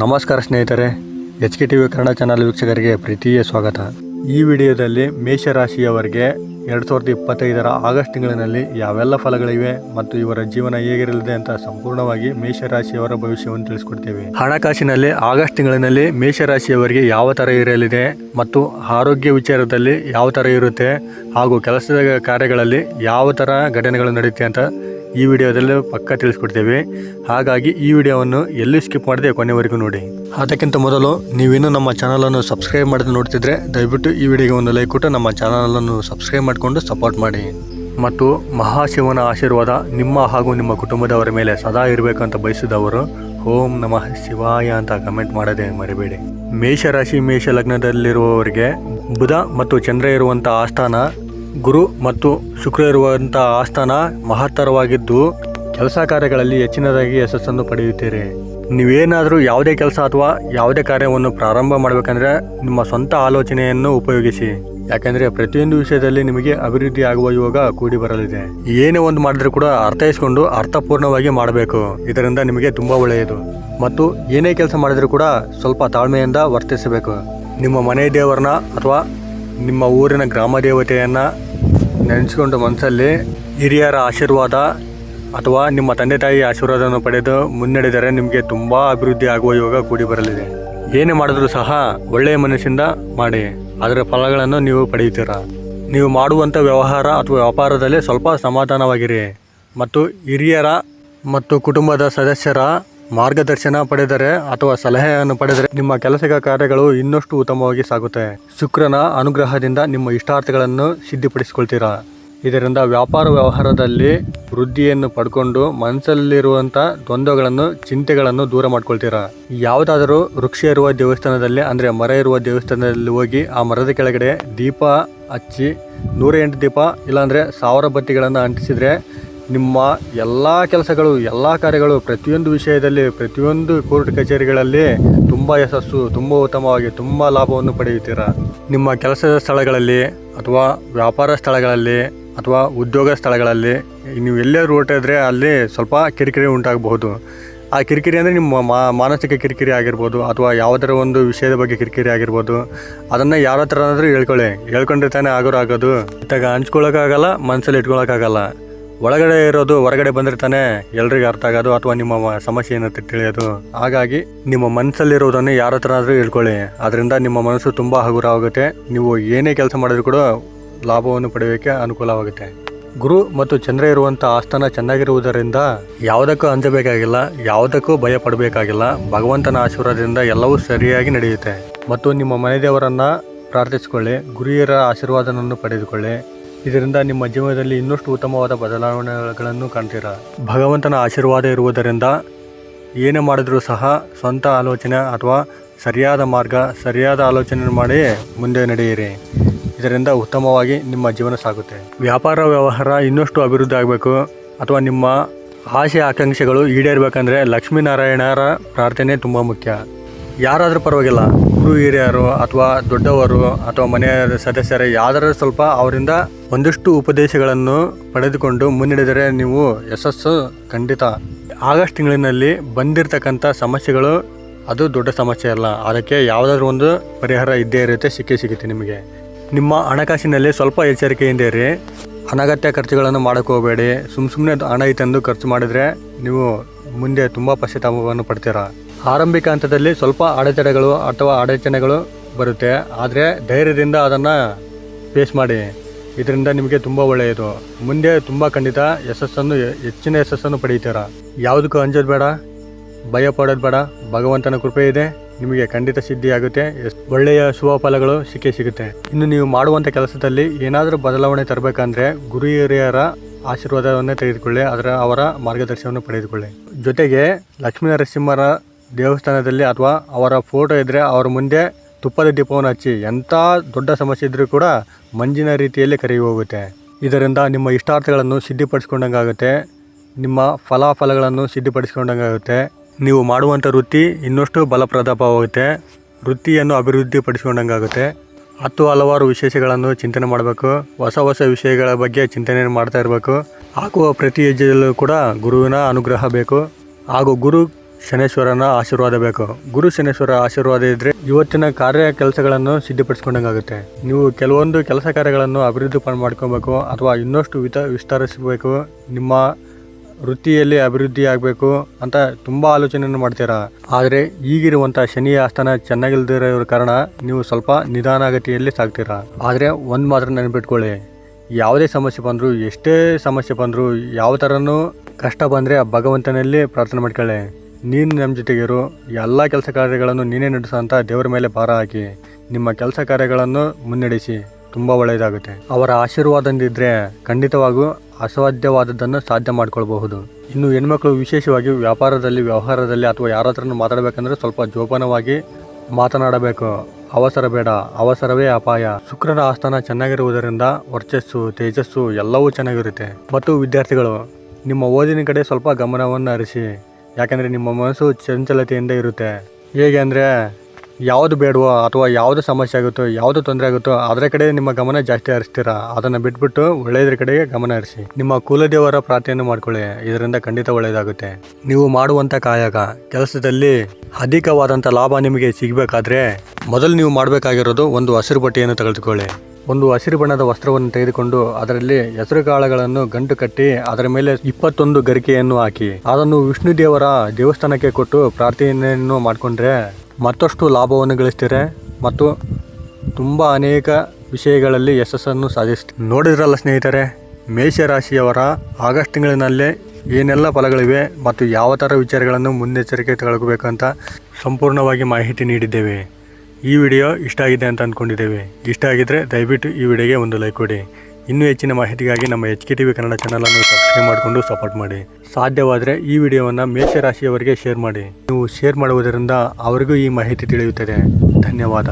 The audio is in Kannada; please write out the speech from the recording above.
ನಮಸ್ಕಾರ ಸ್ನೇಹಿತರೆ H K T V Kannada channel ವೀಕ್ಷಕರಿಗೆ ಪ್ರೀತಿಯ ಸ್ವಾಗತ. ಈ ವಿಡಿಯೋದಲ್ಲಿ ಮೇಷರಾಶಿಯವರಿಗೆ ಎರಡು ಸಾವಿರದ ಇಪ್ಪತ್ತೈದರ ಆಗಸ್ಟ್ ತಿಂಗಳಿನಲ್ಲಿ ಯಾವೆಲ್ಲ ಫಲಗಳಿವೆ ಮತ್ತು ಇವರ ಜೀವನ ಹೇಗಿರಲಿದೆ ಅಂತ ಸಂಪೂರ್ಣವಾಗಿ ಮೇಷರಾಶಿಯವರ ಭವಿಷ್ಯವನ್ನು ತಿಳಿಸ್ಕೊಡ್ತೇವೆ. ಹಣಕಾಸಿನಲ್ಲಿ ಆಗಸ್ಟ್ ತಿಂಗಳಿನಲ್ಲಿ ಮೇಷರಾಶಿಯವರಿಗೆ ಯಾವ ಥರ ಇರಲಿದೆ ಮತ್ತು ಆರೋಗ್ಯ ವಿಚಾರದಲ್ಲಿ ಯಾವ ಥರ ಇರುತ್ತೆ ಹಾಗೂ ಕೆಲಸದ ಕಾರ್ಯಗಳಲ್ಲಿ ಯಾವ ಥರ ಘಟನೆಗಳು ನಡೆಯುತ್ತೆ ಅಂತ ಈ ವಿಡಿಯೋದಲ್ಲಿ ಪಕ್ಕ ತಿಳಿಸ್ಕೊಡ್ತೇವೆ. ಹಾಗಾಗಿ ಈ ವಿಡಿಯೋವನ್ನು ಎಲ್ಲಿ ಸ್ಕಿಪ್ ಮಾಡದೆ ಕೊನೆವರೆಗೂ ನೋಡಿ. ಅದಕ್ಕಿಂತ ಮೊದಲು ನೀವಿನ್ನು ನಮ್ಮ ಚಾನಲನ್ನು ಸಬ್ಸ್ಕ್ರೈಬ್ ಮಾಡದೆ ನೋಡ್ತಿದ್ರೆ ದಯವಿಟ್ಟು ಈ ವಿಡಿಯೋಗೆ ಒಂದು ಲೈಕ್ ಕೊಟ್ಟು ನಮ್ಮ ಚಾನಲನ್ನು ಸಬ್ಸ್ಕ್ರೈಬ್ ಮಾಡಿಕೊಂಡು ಸಪೋರ್ಟ್ ಮಾಡಿ. ಮತ್ತು ಮಹಾಶಿವನ ಆಶೀರ್ವಾದ ನಿಮ್ಮ ಹಾಗೂ ನಿಮ್ಮ ಕುಟುಂಬದವರ ಮೇಲೆ ಸದಾ ಇರಬೇಕು ಅಂತ ಬಯಸಿದವರು ಓಂ ನಮಃ ಶಿವಾಯ ಅಂತ ಕಮೆಂಟ್ ಮಾಡದೆ ಮರಿಬೇಡಿ. ಮೇಷರಾಶಿ ಮೇಷ ಲಗ್ನದಲ್ಲಿರುವವರಿಗೆ ಬುಧ ಮತ್ತು ಚಂದ್ರ ಇರುವಂಥ ಆಸ್ಥಾನ ಗುರು ಮತ್ತು ಶುಕ್ರ ಇರುವಂಥ ಆಸ್ಥಾನ ಮಹತ್ತರವಾಗಿದ್ದು, ಕೆಲಸ ಕಾರ್ಯಗಳಲ್ಲಿ ಹೆಚ್ಚಿನದಾಗಿ ಯಶಸ್ಸನ್ನು ಪಡೆಯುತ್ತೀರಿ. ನೀವೇನಾದರೂ ಯಾವುದೇ ಕೆಲಸ ಅಥವಾ ಯಾವುದೇ ಕಾರ್ಯವನ್ನು ಪ್ರಾರಂಭ ಮಾಡಬೇಕಂದ್ರೆ ನಿಮ್ಮ ಸ್ವಂತ ಆಲೋಚನೆಯನ್ನು ಉಪಯೋಗಿಸಿ. ಯಾಕಂದ್ರೆ ಪ್ರತಿಯೊಂದು ವಿಷಯದಲ್ಲಿ ನಿಮಗೆ ಅಭಿವೃದ್ಧಿ ಆಗುವ ಯೋಗ ಕೂಡಿ ಬರಲಿದೆ. ಏನೇ ಒಂದು ಮಾಡಿದ್ರೂ ಕೂಡ ಅರ್ಥೈಸ್ಕೊಂಡು ಅರ್ಥಪೂರ್ಣವಾಗಿ ಮಾಡಬೇಕು. ಇದರಿಂದ ನಿಮಗೆ ತುಂಬಾ ಒಳ್ಳೆಯದು. ಮತ್ತು ಏನೇ ಕೆಲಸ ಮಾಡಿದ್ರೂ ಕೂಡ ಸ್ವಲ್ಪ ತಾಳ್ಮೆಯಿಂದ ವರ್ತಿಸಬೇಕು. ನಿಮ್ಮ ಮನೆ ದೇವರನ್ನ ಅಥವಾ ನಿಮ್ಮ ಊರಿನ ಗ್ರಾಮ ದೇವತೆಯನ್ನು ನೆನೆಸ್ಕೊಂಡು ಮನಸ್ಸಲ್ಲಿ ಹಿರಿಯರ ಆಶೀರ್ವಾದ ಅಥವಾ ನಿಮ್ಮ ತಂದೆ ತಾಯಿ ಆಶೀರ್ವಾದವನ್ನು ಪಡೆದು ಮುನ್ನಡೆದರೆ ನಿಮಗೆ ತುಂಬ ಅಭಿವೃದ್ಧಿ ಆಗುವ ಯೋಗ ಕೂಡಿ ಬರಲಿದೆ. ಏನೇ ಮಾಡಿದ್ರೂ ಸಹ ಒಳ್ಳೆಯ ಮನಸ್ಸಿಂದ ಮಾಡಿ. ಅದರ ಫಲಗಳನ್ನು ನೀವು ಪಡೆಯುತ್ತೀರಾ? ನೀವು ಮಾಡುವಂಥ ವ್ಯವಹಾರ ಅಥವಾ ವ್ಯಾಪಾರದಲ್ಲಿ ಸ್ವಲ್ಪ ಸಮಾಧಾನವಾಗಿರಿ. ಮತ್ತು ಹಿರಿಯರ ಮತ್ತು ಕುಟುಂಬದ ಸದಸ್ಯರ ಮಾರ್ಗದರ್ಶನ ಪಡೆದರೆ ಅಥವಾ ಸಲಹೆಯನ್ನು ಪಡೆದರೆ ನಿಮ್ಮ ಕೆಲಸ ಕಾರ್ಯಗಳು ಇನ್ನಷ್ಟು ಉತ್ತಮವಾಗಿ ಸಾಗುತ್ತೆ. ಶುಕ್ರನ ಅನುಗ್ರಹದಿಂದ ನಿಮ್ಮ ಇಷ್ಟಾರ್ಥಗಳನ್ನು ಸಿದ್ಧಿಪಡಿಸಿಕೊಳ್ತೀರಾ? ಇದರಿಂದ ವ್ಯಾಪಾರ ವ್ಯವಹಾರದಲ್ಲಿ ವೃದ್ಧಿಯನ್ನು ಪಡ್ಕೊಂಡು ಮನಸ್ಸಲ್ಲಿರುವಂಥ ದ್ವಂದ್ವಗಳನ್ನು, ಚಿಂತೆಗಳನ್ನು ದೂರ ಮಾಡ್ಕೊಳ್ತೀರಾ? ಯಾವುದಾದರೂ ವೃಕ್ಷ ಇರುವ ದೇವಸ್ಥಾನದಲ್ಲಿ ಅಂದರೆ ಮರ ಇರುವ ದೇವಸ್ಥಾನದಲ್ಲಿ ಹೋಗಿ ಆ ಮರದ ಕೆಳಗಡೆ ದೀಪ ಹಚ್ಚಿ ನೂರ ಎಂಟು ದೀಪ ಇಲ್ಲಾಂದರೆ ಸಾವಿರ ಬತ್ತಿಗಳನ್ನು ಅಂಟಿಸಿದರೆ ನಿಮ್ಮ ಎಲ್ಲ ಕೆಲಸಗಳು, ಎಲ್ಲ ಕಾರ್ಯಗಳು ಪ್ರತಿಯೊಂದು ವಿಷಯದಲ್ಲಿ, ಪ್ರತಿಯೊಂದು ಕೋರ್ಟ್ ಕಚೇರಿಗಳಲ್ಲಿ ತುಂಬ ಯಶಸ್ಸು, ತುಂಬ ಉತ್ತಮವಾಗಿ, ತುಂಬ ಲಾಭವನ್ನು ಪಡೆಯುತ್ತೀರಾ? ನಿಮ್ಮ ಕೆಲಸದ ಸ್ಥಳಗಳಲ್ಲಿ ಅಥವಾ ವ್ಯಾಪಾರ ಸ್ಥಳಗಳಲ್ಲಿ ಅಥವಾ ಉದ್ಯೋಗ ಸ್ಥಳಗಳಲ್ಲಿ, ನೀವು ಎಲ್ಲಾದರೂ ಹೊರಟಿದ್ರೆ ಅಲ್ಲಿ ಸ್ವಲ್ಪ ಕಿರಿಕಿರಿ ಉಂಟಾಗಬಹುದು. ಆ ಕಿರಿಕಿರಿ ಅಂದರೆ ನಿಮ್ಮ ಮಾನಸಿಕ ಕಿರಿಕಿರಿ ಆಗಿರ್ಬೋದು ಅಥವಾ ಯಾವುದರ ಒಂದು ವಿಷಯದ ಬಗ್ಗೆ ಕಿರಿಕಿರಿ ಆಗಿರ್ಬೋದು. ಅದನ್ನು ಯಾರ ಹತ್ರ ಆದರೂ ಹೇಳ್ಕೊಳ್ಳಿ. ಹೇಳ್ಕೊಂಡ್ರೆ ತಾನೇ ಆಗೋರು ಆಗೋದು ಇತ್ತಾಗ ಹಂಚ್ಕೊಳ್ಳೋಕ್ಕಾಗಲ್ಲ ಮನಸ್ಸಲ್ಲಿ ಇಟ್ಕೊಳ್ಳೋಕ್ಕಾಗಲ್ಲ ಒಳಗಡೆ ಇರೋದು ಹೊರಗಡೆ ಬಂದರೆ ತಾನೇ ಎಲ್ರಿಗೂ ಅರ್ಥ ಆಗೋದು ಅಥವಾ ನಿಮ್ಮ ಸಮಸ್ಯೆ ಏನಂತ ತಿಳಿಯೋದು. ಹಾಗಾಗಿ ನಿಮ್ಮ ಮನಸ್ಸಲ್ಲಿರೋದನ್ನು ಯಾರ ಹತ್ರ ಆದರೂ ಇಟ್ಕೊಳ್ಳಿ ಅದರಿಂದ ನಿಮ್ಮ ಮನಸ್ಸು ತುಂಬ ಹಗುರವಾಗುತ್ತೆ. ನೀವು ಏನೇ ಕೆಲಸ ಮಾಡಿದ್ರು ಕೂಡ ಲಾಭವನ್ನು ಪಡೆಯೋಕ್ಕೆ ಅನುಕೂಲವಾಗುತ್ತೆ. ಗುರು ಮತ್ತು ಚಂದ್ರ ಇರುವಂಥ ಆಸ್ಥಾನ ಚೆನ್ನಾಗಿರುವುದರಿಂದ ಯಾವುದಕ್ಕೂ ಅಂಜಬೇಕಾಗಿಲ್ಲ, ಯಾವುದಕ್ಕೂ ಭಯ ಪಡಬೇಕಾಗಿಲ್ಲ. ಭಗವಂತನ ಆಶೀರ್ವಾದದಿಂದ ಎಲ್ಲವೂ ಸರಿಯಾಗಿ ನಡೆಯುತ್ತೆ. ಮತ್ತು ನಿಮ್ಮ ಮನೆ ದೇವರನ್ನು ಪ್ರಾರ್ಥಿಸಿಕೊಳ್ಳಿ ಗುರಿಯರ ಆಶೀರ್ವಾದನನ್ನು ಪಡೆದುಕೊಳ್ಳಿ. ಇದರಿಂದ ನಿಮ್ಮ ಜೀವನದಲ್ಲಿ ಇನ್ನಷ್ಟು ಉತ್ತಮವಾದ ಬದಲಾವಣೆಗಳನ್ನು ಕಾಣ್ತೀರ? ಭಗವಂತನ ಆಶೀರ್ವಾದ ಇರುವುದರಿಂದ ಏನೇ ಮಾಡಿದರೂ ಸಹ ಸ್ವಂತ ಆಲೋಚನೆ ಅಥವಾ ಸರಿಯಾದ ಮಾರ್ಗ, ಸರಿಯಾದ ಆಲೋಚನೆ ಮಾಡಿ ಮುಂದೆ ನಡೆಯಿರಿ. ಇದರಿಂದ ಉತ್ತಮವಾಗಿ ನಿಮ್ಮ ಜೀವನ ಸಾಗುತ್ತೆ. ವ್ಯಾಪಾರ, ವ್ಯವಹಾರ ಇನ್ನಷ್ಟು ಅಭಿವೃದ್ಧಿ ಆಗಬೇಕು. ಅಥವಾ ನಿಮ್ಮ ಆಸೆ, ಆಕಾಂಕ್ಷೆಗಳು ಈಡೇರಬೇಕಂದ್ರೆ ಲಕ್ಷ್ಮೀನಾರಾಯಣರ ಪ್ರಾರ್ಥನೆ ತುಂಬ ಮುಖ್ಯ. ಯಾರಾದರೂ ಪರವಾಗಿಲ್ಲ. ಗುರು ಹಿರಿಯರು ಅಥವಾ ದೊಡ್ಡವರು ಅಥವಾ ಮನೆಯ ಸದಸ್ಯರು ಯಾರಾದರೂ ಸ್ವಲ್ಪ ಅವರಿಂದ ಒಂದಿಷ್ಟು ಉಪದೇಶಗಳನ್ನು ಪಡೆದುಕೊಂಡು ಮುನ್ನಡೆದರೆ ನೀವು ಯಶಸ್ಸು ಖಂಡಿತ. ಆಗಸ್ಟ್ ತಿಂಗಳಿನಲ್ಲಿ ಬಂದಿರತಕ್ಕಂಥ ಸಮಸ್ಯೆಗಳು ಅದು ದೊಡ್ಡ ಸಮಸ್ಯೆ ಅಲ್ಲ. ಅದಕ್ಕೆ ಯಾವುದಾದ್ರೂ ಒಂದು ಪರಿಹಾರ ಇದ್ದೇ ಇರುತ್ತೆ, ಸಿಕ್ಕೇ ಸಿಗುತ್ತೆ ನಿಮಗೆ. ನಿಮ್ಮ ಹಣಕಾಸಿನಲ್ಲಿ ಸ್ವಲ್ಪ ಎಚ್ಚರಿಕೆಯಿಂದ ಇರಿ. ಅನಗತ್ಯ ಖರ್ಚುಗಳನ್ನು ಮಾಡೋಕ್ಕೆ ಹೋಗಬೇಡಿ. ಸುಮ್ಮ ಸುಮ್ಮನೆ ಹಣ ಐತೆಂದು ಖರ್ಚು ಮಾಡಿದರೆ ನೀವು ಮುಂದೆ ತುಂಬ ಪಶ್ಚಾತ್ತಾಪವನ್ನು ಪಡ್ತೀರಾ? ಆರಂಭಿಕ ಹಂತದಲ್ಲಿ ಸ್ವಲ್ಪ ಅಡೆತಡೆಗಳು ಅಥವಾ ಅಡಚಣೆಗಳು ಬರುತ್ತೆ. ಆದರೆ ಧೈರ್ಯದಿಂದ ಅದನ್ನು ಫೇಸ್ ಮಾಡಿ. ಇದರಿಂದ ನಿಮಗೆ ತುಂಬ ಒಳ್ಳೆಯದು. ಮುಂದೆ ತುಂಬ ಖಂಡಿತ ಯಶಸ್ಸನ್ನು, ಹೆಚ್ಚಿನ ಯಶಸ್ಸನ್ನು ಪಡೆಯುತ್ತೀರಾ ಯಾವುದಕ್ಕೂ ಅಂಜೋದು ಬೇಡ. ಭಯ ಪಡೋದು ಬೇಡ. ಭಗವಂತನ ಕೃಪೆ ಇದೆ. ನಿಮಗೆ ಖಂಡಿತ ಸಿದ್ಧಿಯಾಗುತ್ತೆ. ಒಳ್ಳೆಯ ಶುಭ ಫಲಗಳು ಸಿಕ್ಕೇ ಸಿಗುತ್ತೆ. ಇನ್ನು ನೀವು ಮಾಡುವಂಥ ಕೆಲಸದಲ್ಲಿ ಏನಾದರೂ ಬದಲಾವಣೆ ತರಬೇಕಂದ್ರೆ ಗುರು ಹಿರಿಯರ ಆಶೀರ್ವಾದವನ್ನೇ ತೆಗೆದುಕೊಳ್ಳಿ, ಅದರ ಅವರ ಮಾರ್ಗದರ್ಶನವನ್ನು ಪಡೆದುಕೊಳ್ಳಿ. ಜೊತೆಗೆ ಲಕ್ಷ್ಮೀ ನರಸಿಂಹರ ದೇವಸ್ಥಾನದಲ್ಲಿ ಅಥವಾ ಅವರ ಫೋಟೋ ಇದ್ದರೆ ಅವರ ಮುಂದೆ ತುಪ್ಪದ ದೀಪವನ್ನು ಹಚ್ಚಿ ಎಂಥ ದೊಡ್ಡ ಸಮಸ್ಯೆ ಇದ್ದರೂ ಕೂಡ ಮಂಜಿನ ರೀತಿಯಲ್ಲಿ ಕರಗಿ ಹೋಗುತ್ತೆ. ಇದರಿಂದ ನಿಮ್ಮ ಇಷ್ಟಾರ್ಥಗಳನ್ನು ಸಿದ್ಧಿಪಡಿಸ್ಕೊಂಡಂಗಾಗುತ್ತೆ, ನಿಮ್ಮ ಫಲಾಫಲಗಳನ್ನು ಸಿದ್ಧಿಪಡಿಸ್ಕೊಂಡಂಗಾಗುತ್ತೆ. ನೀವು ಮಾಡುವಂಥ ವೃತ್ತಿ ಇನ್ನಷ್ಟು ಬಲಪ್ರದಾಪವಾಗುತ್ತೆ, ವೃತ್ತಿಯನ್ನು ಅಭಿವೃದ್ಧಿಪಡಿಸ್ಕೊಂಡಂಗಾಗುತ್ತೆ. ಹತ್ತು ಹಲವಾರು ವಿಶೇಷಗಳನ್ನು ಚಿಂತನೆ ಮಾಡಬೇಕು. ಹೊಸ ಹೊಸ ವಿಷಯಗಳ ಬಗ್ಗೆ ಚಿಂತನೆ ಮಾಡ್ತಾ ಇರಬೇಕು. ಹಾಕುವ ಪ್ರತಿ ಹೆಜ್ಜೆಯಲ್ಲೂ ಕೂಡ ಗುರುವಿನ ಅನುಗ್ರಹ ಬೇಕು. ಹಾಗೂ ಗುರು ಶನೇಶ್ವರನ ಆಶೀರ್ವಾದ ಬೇಕು. ಗುರು ಶನೇಶ್ವರ ಆಶೀರ್ವಾದ ಇದ್ದರೆ ಇವತ್ತಿನ ಕಾರ್ಯ ಕೆಲಸಗಳನ್ನು ಸಿದ್ಧಪಡಿಸ್ಕೊಂಡಂಗಾಗುತ್ತೆ. ನೀವು ಕೆಲವೊಂದು ಕೆಲಸ ಕಾರ್ಯಗಳನ್ನು ಅಭಿವೃದ್ಧಿ ಮಾಡ್ಕೊಬೇಕು. ಅಥವಾ ಇನ್ನಷ್ಟು ವಿತ, ವಿಸ್ತರಿಸಬೇಕು. ನಿಮ್ಮ ವೃತ್ತಿಯಲ್ಲಿ ಅಭಿವೃದ್ಧಿ ಆಗಬೇಕು ಅಂತ ತುಂಬ ಆಲೋಚನೆಯನ್ನು ಮಾಡ್ತೀರಾ? ಆದರೆ ಈಗಿರುವಂಥ ಶನಿ ಆಸ್ಥಾನ ಚೆನ್ನಾಗಿಲ್ದಿರೋ ಕಾರಣ ನೀವು ಸ್ವಲ್ಪ ನಿಧಾನಗತಿಯಲ್ಲಿ ಸಾಗ್ತೀರಾ? ಆದರೆ ಒಂದು ಮಾತ್ರ ನೆನಪಿಟ್ಕೊಳ್ಳಿ. ಯಾವುದೇ ಸಮಸ್ಯೆ ಬಂದರೂ, ಎಷ್ಟೇ ಸಮಸ್ಯೆ ಬಂದರೂ, ಯಾವ ಥರನೂ ಕಷ್ಟ ಬಂದರೆ ಆ ಭಗವಂತನಲ್ಲಿ ಪ್ರಾರ್ಥನೆ ಮಾಡ್ಕೊಳ್ಳಿ. ನೀನು ನಮ್ಮ ಜೊತೆಗಿರು, ಎಲ್ಲ ಕೆಲಸ ಕಾರ್ಯಗಳನ್ನು ನೀನೇ ನಡೆಸೋ ದೇವರ ಮೇಲೆ ಭಾರ ಹಾಕಿ, ನಿಮ್ಮ ಕೆಲಸ ಕಾರ್ಯಗಳನ್ನು ಮುನ್ನಡೆಸಿ. ತುಂಬ ಒಳ್ಳೆಯದಾಗುತ್ತೆ ಅವರ ಆಶೀರ್ವಾದದಿದ್ರೆ ಖಂಡಿತವಾಗೂ ಅಸಾಧ್ಯವಾದದ್ದನ್ನು ಸಾಧ್ಯ ಮಾಡ್ಕೊಳ್ಬಹುದು. ಇನ್ನು ಹೆಣ್ಮಕ್ಳು ವಿಶೇಷವಾಗಿ ವ್ಯಾಪಾರದಲ್ಲಿ, ವ್ಯವಹಾರದಲ್ಲಿ ಅಥವಾ ಯಾರ ಹತ್ರನೂ ಮಾತಾಡಬೇಕಂದ್ರೆ ಸ್ವಲ್ಪ ಜೋಪಾನವಾಗಿ ಮಾತನಾಡಬೇಕು. ಅವಸರ ಬೇಡ. ಅವಸರವೇ ಅಪಾಯ. ಶುಕ್ರನ ಆಸ್ಥಾನ ಚೆನ್ನಾಗಿರುವುದರಿಂದ ವರ್ಚಸ್ಸು, ತೇಜಸ್ಸು ಎಲ್ಲವೂ ಚೆನ್ನಾಗಿರುತ್ತೆ. ಮತ್ತು ವಿದ್ಯಾರ್ಥಿಗಳು, ನಿಮ್ಮ ಓದಿನ ಕಡೆ ಸ್ವಲ್ಪ ಗಮನವನ್ನು ಹರಿಸಿ ಯಾಕೆಂದರೆ ನಿಮ್ಮ ಮನಸ್ಸು ಚಂಚಲತೆಯಿಂದ ಇರುತ್ತೆ. ಹೇಗೆ ಅಂದರೆ ಯಾವುದು ಬೇಡವೋ ಅಥವಾ ಯಾವುದು ಸಮಸ್ಯೆ ಆಗುತ್ತೋ, ಯಾವುದು ತೊಂದರೆ ಆಗುತ್ತೋ, ಅದರ ಕಡೆ ನಿಮ್ಮ ಗಮನ ಜಾಸ್ತಿ ಹರಿಸ್ತೀರಾ? ಅದನ್ನು ಬಿಟ್ಬಿಟ್ಟು ಒಳ್ಳೆಯದ್ರ ಕಡೆಗೆ ಗಮನ ಹರಿಸಿ. ನಿಮ್ಮ ಕುಲದೇವರ ಪ್ರಾರ್ಥನೆಯನ್ನು ಮಾಡ್ಕೊಳ್ಳಿ. ಇದರಿಂದ ಖಂಡಿತ ಒಳ್ಳೆಯದಾಗುತ್ತೆ. ನೀವು ಮಾಡುವಂಥ ಕಾಯಕ, ಕೆಲಸದಲ್ಲಿ ಅಧಿಕವಾದಂಥ ಲಾಭ ನಿಮಗೆ ಸಿಗಬೇಕಾದ್ರೆ ಮೊದಲು ನೀವು ಮಾಡಬೇಕಾಗಿರೋದು ಒಂದು ಹಸಿರು ಬಟ್ಟೆಯನ್ನು ತೆಗೆದುಕೊಳ್ಳಿ. ಒಂದು ಹಸಿರು ಬಣ್ಣದ ವಸ್ತ್ರವನ್ನು ತೆಗೆದುಕೊಂಡು ಅದರಲ್ಲಿ ಹೆಸರು ಕಾಳುಗಳನ್ನು ಗಂಟು ಕಟ್ಟಿ ಅದರ ಮೇಲೆ ಇಪ್ಪತ್ತೊಂದು ಗರಿಕೆಯನ್ನು ಹಾಕಿ. ಅದನ್ನು ವಿಷ್ಣು ದೇವರ ದೇವಸ್ಥಾನಕ್ಕೆ ಕೊಟ್ಟು ಪ್ರಾರ್ಥನೆಯನ್ನು ಮಾಡಿಕೊಂಡ್ರೆ ಮತ್ತಷ್ಟು ಲಾಭವನ್ನು ಗಳಿಸ್ತೀರ ಮತ್ತು ತುಂಬ ಅನೇಕ ವಿಷಯಗಳಲ್ಲಿ ಯಶಸ್ಸನ್ನು ಸಾಧಿಸ್ತೀರಿ ನೋಡಿದ್ರಲ್ಲ ಸ್ನೇಹಿತರೆ, ಮೇಷರಾಶಿಯವರ ಆಗಸ್ಟ್ ತಿಂಗಳಿನಲ್ಲೇ ಏನೆಲ್ಲ ಫಲಗಳಿವೆ ಮತ್ತು ಯಾವ ಥರ ವಿಚಾರಗಳನ್ನು ಮುನ್ನೆಚ್ಚರಿಕೆ ಅಂತ ಸಂಪೂರ್ಣವಾಗಿ ಮಾಹಿತಿ ನೀಡಿದ್ದೇವೆ. ಈ ವಿಡಿಯೋ ಇಷ್ಟ ಆಗಿದೆ ಅಂತ ಅಂದ್ಕೊಂಡಿದ್ದೇವೆ ಇಷ್ಟ ಆಗಿದ್ರೆ ದಯವಿಟ್ಟು ಈ ವಿಡಿಯೋಗೆ ಒಂದು ಲೈಕ್ ಕೊಡಿ. ಇನ್ನೂ ಹೆಚ್ಚಿನ ಮಾಹಿತಿಗಾಗಿ ನಮ್ಮ H K T V Kannada ಚಾನಲನ್ನು ಸಬ್ಸ್ಕ್ರೈಬ್ ಮಾಡಿಕೊಂಡು ಸಪೋರ್ಟ್ ಮಾಡಿ. ಸಾಧ್ಯವಾದರೆ ಈ ವಿಡಿಯೋವನ್ನು ಮೇಷರಾಶಿಯವರಿಗೆ ಶೇರ್ ಮಾಡಿ. ನೀವು ಶೇರ್ ಮಾಡುವುದರಿಂದ ಅವರಿಗೂ ಈ ಮಾಹಿತಿ ತಿಳಿಯುತ್ತದೆ. ಧನ್ಯವಾದ.